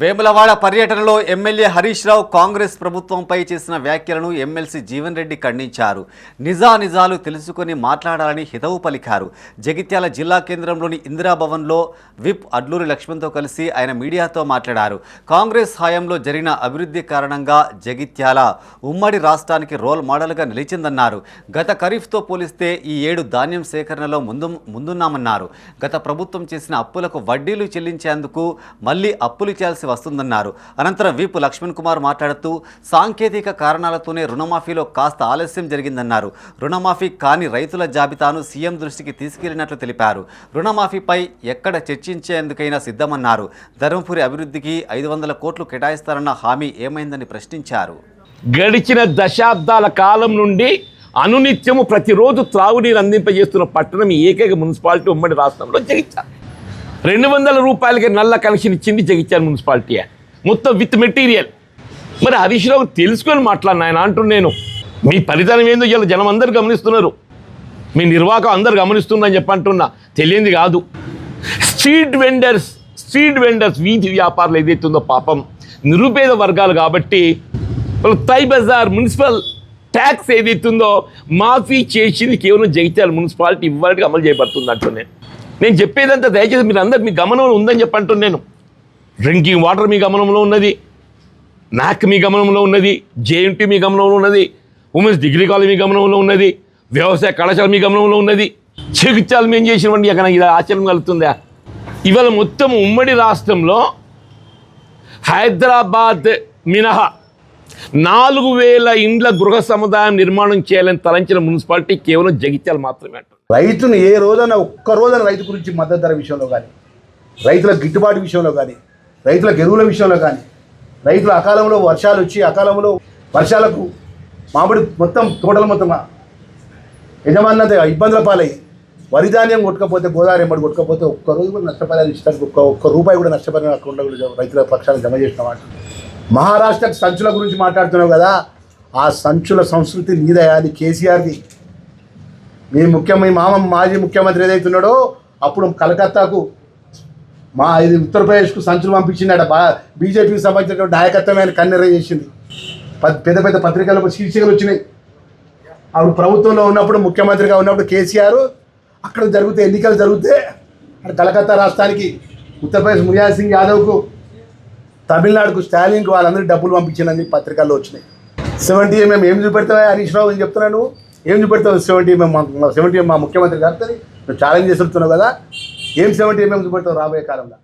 వేములవాడ పర్యటనలో ఎమ్మెల్యే హరీష్ రావు కాంగ్రెస్ ప్రభుత్వంపై చేసిన వ్యాఖ్యలను ఎమ్మెల్సీ జీవన్ రెడ్డి ఖండించారు. నిజానిజాలు తెలుసుకొని మాట్లాడాలని హితవు పలికారు. జగిత్యాల జిల్లా కేంద్రంలోని ఇందిరాభవన్లో విప్ అడ్లూరి లక్ష్మణ్తో కలిసి ఆయన మీడియాతో మాట్లాడారు. కాంగ్రెస్ హయాంలో జరిగిన అభివృద్ధి కారణంగా జగిత్యాల ఉమ్మడి రాష్ట్రానికి రోల్ మోడల్గా నిలిచిందన్నారు. గత ఖరీఫ్తో పోలిస్తే ఈ ఏడు ధాన్యం సేకరణలో ముందు ముందున్నామన్నారు. గత ప్రభుత్వం చేసిన అప్పులకు వడ్డీలు చెల్లించేందుకు మళ్ళీ అప్పులు చేయాల్సి వస్తుందన్నారు. అనంతరం విపు లక్ష్మణ్ కుమార్ మాట్లాడుతూ సాంకేతిక కారణాలతోనే రుణమాఫీలో కాస్త ఆలస్యం జరిగిందన్నారు. రుణమాఫీ కాని రైతుల జాబితాను సీఎం దృష్టికి తీసుకెళ్ళినట్లు తెలిపారు. రుణమాఫీపై ఎక్కడ చర్చించేందుకైనా సిద్ధమన్నారు. ధర్మపురి అభివృద్ధికి ఐదు వందల కోట్లు కేటాయిస్తారన్న హామీ ఏమైందని ప్రశ్నించారు. గడిచిన దశాబ్దాల కాలం నుండి అనునిత్యము ప్రతిరోజు త్రాగునీరు అందింపజేస్తున్న పట్టణం ఏకైక మున్సిపాలిటీ ఉమ్మడి రాష్ట్రంలో జగిత్యాల. రెండు వందల రూపాయలకి నల్ల కనెక్షన్ ఇచ్చింది జగిత్యాల మున్సిపాలిటీ. మొత్తం విత్ మెటీరియల్. మరి హరీష్ రావు తెలుసుకొని మాట్లాడిన ఆయన అంటున్నాను నేను. మీ ఫలితం ఏందో ఇలా జనం అందరు గమనిస్తున్నారు. మీ నిర్వాహకం అందరు గమనిస్తుందని చెప్పి అంటున్నా. తెలియంది కాదు. స్ట్రీట్ వెండర్స్ స్ట్రీట్ వెండర్స్ వీధి వ్యాపారులు ఏదైతుందో పాపం. నిరుపేద వర్గాలు కాబట్టి వాళ్ళు తై బజార్ మున్సిపల్ ట్యాక్స్ ఏదైతుందో మాఫీ చేసింది కేవలం జగిత్యాల మున్సిపాలిటీ ఇవ్వాలని అమలు చేయబడుతుంది అంటున్నాను నేను చెప్పేదంతా దయచేసి మీరు అందరు మీ గమనంలో ఉందని చెప్పంటున్నాను నేను డ్రింకింగ్ వాటర్ మీ గమనంలో ఉన్నది నాక్ మీ గమనంలో ఉన్నది జేఎన్టీ మీ గమనంలో ఉన్నది ఉమెన్స్ డిగ్రీ కాలేజ్ మీ గమనంలో ఉన్నది వ్యవసాయ కళాశాల మీ గమనంలో ఉన్నది చికిత్సలు మేము చేసినవండి అక్కడ ఇది ఆశ్చర్యం కలుగుతుందా? ఇవాళ మొత్తం ఉమ్మడి రాష్ట్రంలో హైదరాబాద్ మినహా నాలుగు వేల ఇండ్ల గృహ సముదాయం నిర్మాణం చేయాలని తలంచిన మున్సిపాలిటీ కేవలం జగిత్యాలు మాత్రమే అంటారు రైతును ఏ రోజైనా ఒక్క రోజైనా రైతు గురించి మద్దతు ధర విషయంలో కానీ రైతుల గిట్టుబాటు విషయంలో కానీ రైతుల ఎరువుల విషయంలో కానీ రైతుల అకాలంలో వర్షాలు వచ్చి అకాలంలో వర్షాలకు మామిడి మొత్తం తోటలు మొత్తం యజమానంత ఇబ్బందుల పాలయ్యి వరి ధాన్యం కొట్టుకపోతే గోదావరి ఎంబడి కొట్టుకపోతే ఒక్క రోజు కూడా నష్టపరిహారం ఇష్టానికి ఒక్క ఒక్క రూపాయి కూడా నష్టపరిహారం అకౌంట్లో రైతుల పక్షాన్ని జమ చేసిన వాటి మహారాష్ట్ర సంచుల గురించి మాట్లాడుతున్నావు కదా ఆ సంచుల సంస్కృతి నీదయా అది కేసీఆర్ది. మీ ముఖ్యమైన మామ మాజీ ముఖ్యమంత్రి ఏదైతున్నాడో అప్పుడు కలకత్తాకు మా ఇది ఉత్తరప్రదేశ్కు సంచులు పంపించిందట. బా బీజేపీకి సంబంధించిన నాయకత్వం ఆయన కన్నెర చేసింది. ప- పెద్ద పెద్ద పత్రికల్లో శీర్షికలు వచ్చినాయి. అప్పుడు ప్రభుత్వంలో ఉన్నప్పుడు ముఖ్యమంత్రిగా ఉన్నప్పుడు కేసీఆర్ అక్కడ జరిగితే ఎన్నికలు జరిగితే అక్కడ కలకత్తా రాష్ట్రానికి ఉత్తరప్రదేశ్ మురియాజ్ సింగ్ యాదవ్కు తమిళనాడుకు స్టాలిన్కి వాళ్ళందరూ డబ్బులు పంపించిందని పత్రికల్లో వచ్చినాయి. సెవెంటీ ఎంఎం ఏం చూపెడతావా హరీష్ రావు? అని చెప్తున్నాను ఏం చూపెడతావు సెవెంటీ ఎంఎం సెవెంటీ మా ముఖ్యమంత్రి గారితో నువ్వు ఛాలెంజ్ చేస్తున్నావు కదా. ఏం సెవెంటీ ఎంఎం చూపెడతావు రాబోయే కాలంలో?